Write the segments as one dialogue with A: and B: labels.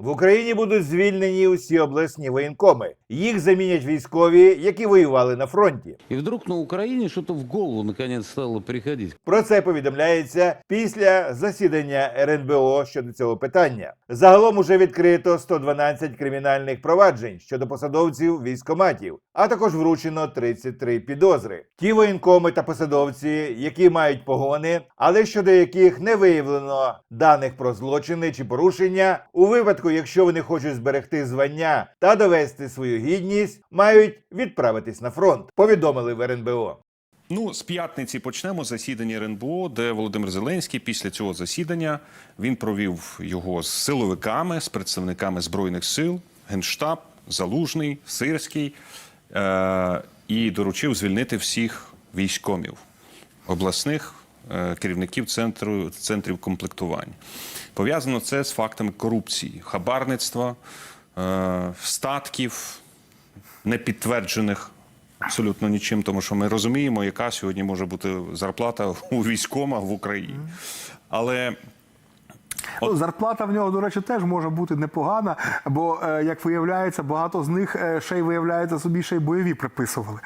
A: В Україні будуть звільнені усі обласні воєнкоми. Їх замінять військові, які воювали на фронті.
B: И вдруг на Украине что-то в голову наконец стало приходить.
A: Про це повідомляється після засідання РНБО щодо цього питання. Загалом уже відкрито 112 кримінальних проваджень щодо посадовців військоматів, а також вручено 33 підозри. Ті воєнкоми та посадовці, які мають погони, але щодо яких не виявлено даних про злочини чи порушення, у випадку, якщо вони хочуть зберегти звання та довести свою гідність, мають відправитись на фронт. Повідомили в РНБО.
C: Ну, з п'ятниці почнемо засідання РНБО, де Володимир Зеленський після цього засідання він провів його з силовиками, з представниками збройних сил, генштаб, залужний, сирський е- і доручив звільнити всіх військомів обласних керівників центру центрів комплектування. Пов'язано це з фактами корупції, хабарництва, е- статків непідтверджених абсолютно нічим, тому що ми розуміємо, яка сьогодні може бути зарплата у військома в Україні. Але
D: Ну, зарплата в нього, до речі, теж може бути непогана, бо, е, як виявляється, багато з них е, ще й виявляється собі ще й бойові приписували.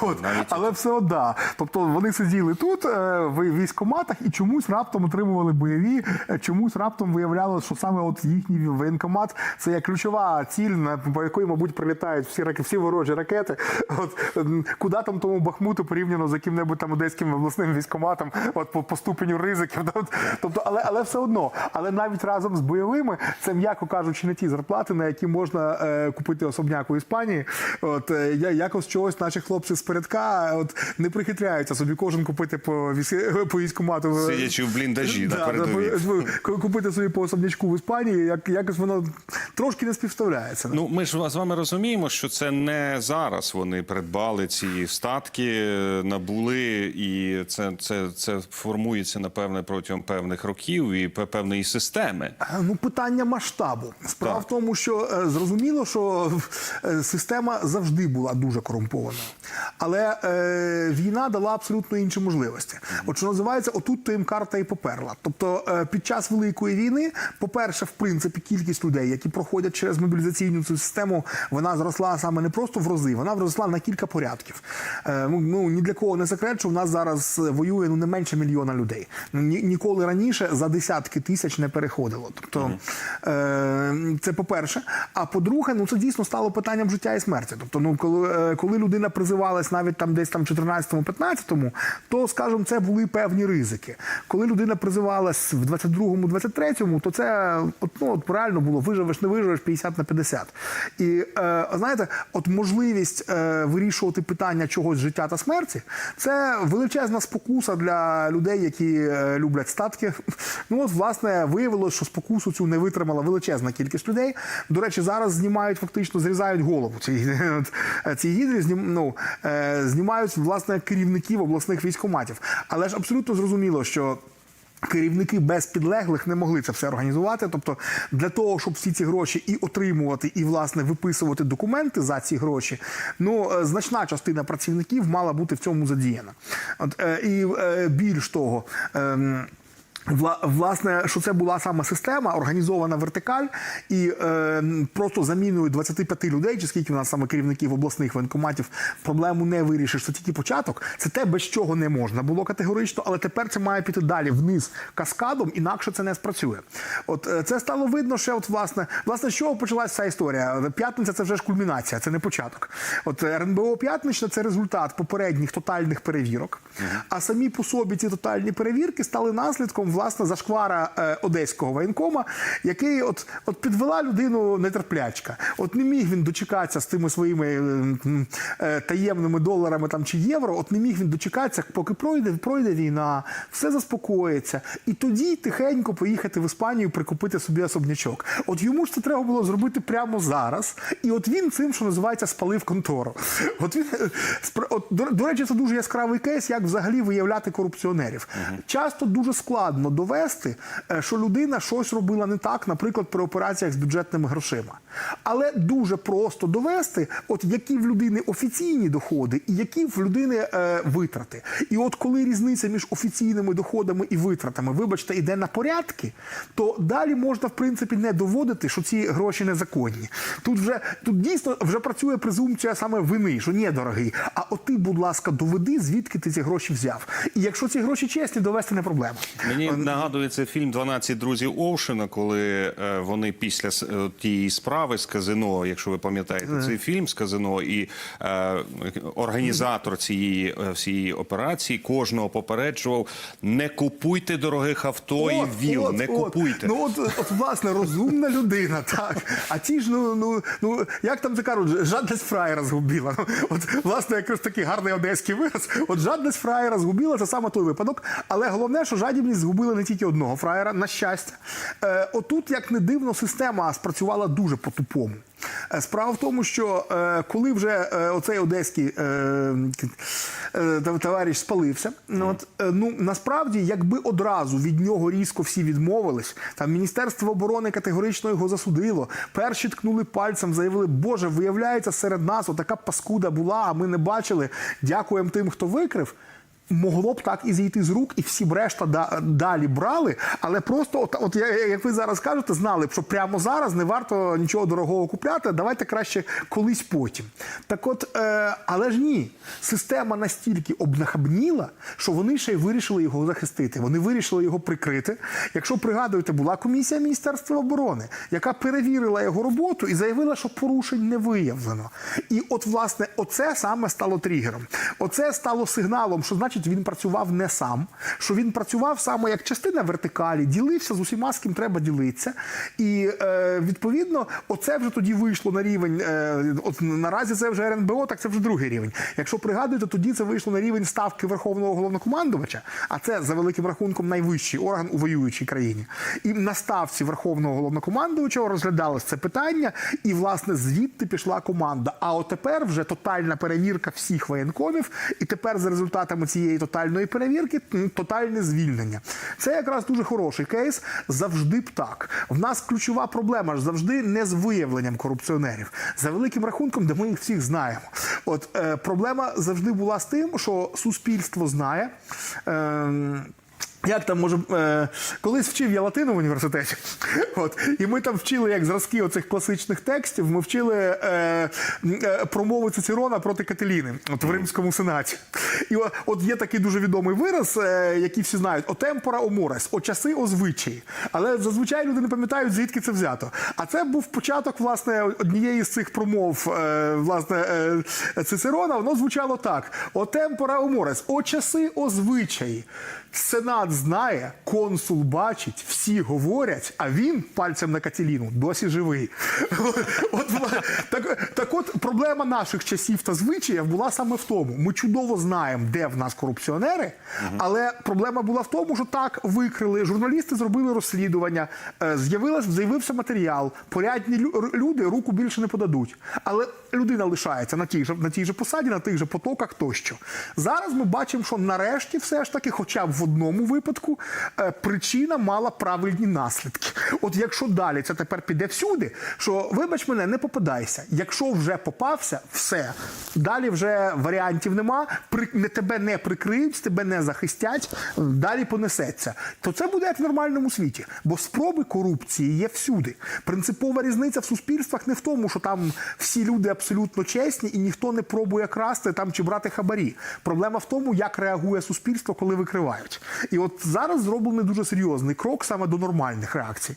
D: От.
C: Навіть
D: Але все одно, да. Тобто вони сиділи тут е, в військкоматах і чомусь раптом отримували бойові, чомусь раптом виявлялося, що саме от їхній воєнкомат це є ключова ціль, по якої, мабуть, прилітають всі всі ворожі ракети. От куди там тому Бахмуту порівняно з яким-небудь там одеським обласним військкоматом, от по, по ступеню ризиків. от. Тобто, але, але все одно, але навіть разом з бойовими, це м'яко кажучи, не ті зарплати, на які можна е, купити особняк у Іспанії. От е, я якось чогось наші хлопці з передка от не прихитряються собі кожен купити по військ, по військкомату.
C: Сидячи в бліндажі на передовій.
D: купити собі по особнячку в Іспанії, як якось воно трошки не співставляється.
C: ну ми ж з вами розуміємо, що це не зараз вони придбали ці статки, е, набули, і це, це, це формується напевне протягом певних років і пе- певної системи.
D: Е, Ну, питання масштабу. Справа
C: Так.
D: в тому, що е, зрозуміло, що е, система завжди була дуже корумпована. Але е, війна дала абсолютно інші можливості. От що називається, отут то їм карта і поперла. Тобто, е, під час великої війни, по-перше, в принципі, кількість людей, які проходять через мобілізаційну цю систему, вона зросла саме не просто в рази, вона зросла на кілька порядків. Е, ну, ну ні для кого не секрет, що в нас зараз воює ну не менше мільйона людей. Ну, ні, ніколи раніше за десятки тисяч не переходило. Тобто, е, це по-перше. А по-друге, ну це дійсно стало питанням життя і смерті. Тобто, ну коли, е, коли людина призивалась навіть там десь там 14-15, то скажімо, це були певні ризики. Коли людина призивалась в 22-му, 23-му, то це от, ну, от реально було виживеш, не виживеш 50 на 50. І е, знаєте, от можливість е, вирішувати питання чогось життя та смерті, це величезна спокуса для людей, які е, люблять статки. Ну от власне виявилось, що спокусу цю не витримала величезна кількість людей. До речі, зараз знімають фактично, зрізають голову цій гідрі, ну, е, знімають власне керівників обласних військоматів. Але ж абсолютно зрозуміло, що. Керівники без підлеглих не могли це все організувати. Тобто, для того, щоб всі ці гроші і отримувати, і власне виписувати документи за ці гроші, ну е, значна частина працівників мала бути в цьому задіяна. От е, і більш того. Вла- Власне, що це була саме система, організована вертикаль, і е, просто заміною 25 людей, чи скільки в нас саме керівників обласних воєнкоматів, проблему не вирішиш. Це тільки початок. Це те, без чого не можна було категорично, але тепер це має піти далі вниз каскадом, інакше це не спрацює. От е, це стало видно, що от власне, власне, з чого почалася ця історія. П'ятниця це вже ж кульмінація, це не початок. От е, РНБО п'ятнична це результат попередніх тотальних перевірок. А самі по собі ці тотальні перевірки стали наслідком власне зашквара е, одеського воєнкома, який от, от підвела людину нетерплячка. От не міг він дочекатися з тими своїми е, е, таємними доларами там чи євро. От не міг він дочекатися, поки пройде, пройде війна, все заспокоїться, і тоді тихенько поїхати в Іспанію прикупити собі особнячок. От йому ж це треба було зробити прямо зараз. І от він цим, що називається, спалив контору. От він от, до, до речі, це дуже яскравий кейс, як взагалі виявляти корупціонерів. Часто дуже складно складно довести, е, що людина щось робила не так, наприклад, при операціях з бюджетними грошима. Але дуже просто довести, от які в людини офіційні доходи і які в людини е, витрати. І от коли різниця між офіційними доходами і витратами, вибачте, йде на порядки, то далі можна в принципі не доводити, що ці гроші незаконні. Тут вже тут дійсно вже працює презумпція саме вини, що ні, дорогий. А от ти, будь ласка, доведи, звідки ти ці гроші взяв. І якщо ці гроші чесні, довести не проблема.
C: Мені нагадується фільм «12 друзів Оушена, коли е, вони після е, тієї справи з казино, якщо ви пам'ятаєте цей фільм з казино, і е, організатор цієї е, всієї операції кожного попереджував: не купуйте дорогих авто і віл, не купуйте.
D: Ну от, от, власне, розумна людина, так. А ті ж, ну, ну, ну як там це кажуть, жадність фраєра згубила. Ну, от, власне, якраз такий гарний одеський вираз. От жадність фраєра згубила, це саме той випадок. Але головне, що жадібність згубила не тільки одного фраєра, на щастя. Е, отут, як не дивно, система спрацювала дуже по-тупому. Е, Справа в тому, що е, коли вже е, оцей одеський е, е, товариш спалився, ну, от, е, ну насправді, якби одразу від нього різко всі відмовились, там Міністерство оборони категорично його засудило. Перші ткнули пальцем, заявили, Боже, виявляється, серед нас отака паскуда була, а ми не бачили. Дякуємо тим, хто викрив. Могло б так і зійти з рук, і всі б решта да- далі брали, але просто, от, от як ви зараз кажете, знали б, що прямо зараз не варто нічого дорогого купляти. Давайте краще колись потім. Так от, е, але ж ні, система настільки обнахабніла, що вони ще й вирішили його захистити. Вони вирішили його прикрити. Якщо пригадуєте, була комісія Міністерства оборони, яка перевірила його роботу і заявила, що порушень не виявлено. І от, власне, оце саме стало тригером. Оце стало сигналом, що значить він працював не сам, що він працював саме як частина вертикалі, ділився з усіма, з ким треба ділитися. І е, відповідно, оце вже тоді вийшло на рівень. Е, от наразі це вже РНБО, так це вже другий рівень. Якщо пригадуєте, тоді це вийшло на рівень ставки Верховного головнокомандувача, а це за великим рахунком найвищий орган у воюючій країні. І на ставці Верховного головнокомандувача розглядалось це питання, і власне звідти пішла команда. А от тепер вже тотальна перевірка всіх воєнкомів, і тепер за результатами цієї тотальної перевірки тотальне звільнення. Це якраз дуже хороший кейс. Завжди б так. В нас ключова проблема ж завжди не з виявленням корупціонерів, за великим рахунком, де ми їх всіх знаємо. От е, проблема завжди була з тим, що суспільство знає. Е, як там може е, колись вчив я латину в університеті, от і ми там вчили як зразки оцих класичних текстів. Ми вчили е, е, промови Цицерона проти Кателіни, от в римському сенаті. І о- от є такий дуже відомий вираз, е, який всі знають: о темпора о о часи о звичаї. Але зазвичай люди не пам'ятають, звідки це взято. А це був початок власне однієї з цих промов е, власне е, Цицерона. Воно звучало так: о темпора о о часи о звичаї. Сенат знає, консул бачить, всі говорять, а він пальцем на Катіліну досі живий. От, так, так от проблема наших часів та звичаїв була саме в тому. Ми чудово знаємо, де в нас корупціонери, але проблема була в тому, що так викрили. Журналісти зробили розслідування, е, з'явилась, з'явився матеріал. Порядні люди руку більше не подадуть. Але людина лишається на тій же на тій же посаді, на тих же потоках тощо. Зараз ми бачимо, що нарешті все ж таки, хоча б в одному випадку, е, причина мала правильні наслідки. От якщо далі це тепер піде всюди, що вибач мене, не попадайся. Якщо вже попався, все далі вже варіантів нема. При не тебе не прикриють, тебе не захистять, далі понесеться. То це буде як в нормальному світі, бо спроби корупції є всюди. Принципова різниця в суспільствах не в тому, що там всі люди абсолютно чесні і ніхто не пробує красти там чи брати хабарі. Проблема в тому, як реагує суспільство, коли викривають. І от зараз зроблений дуже серйозний крок саме до нормальних реакцій.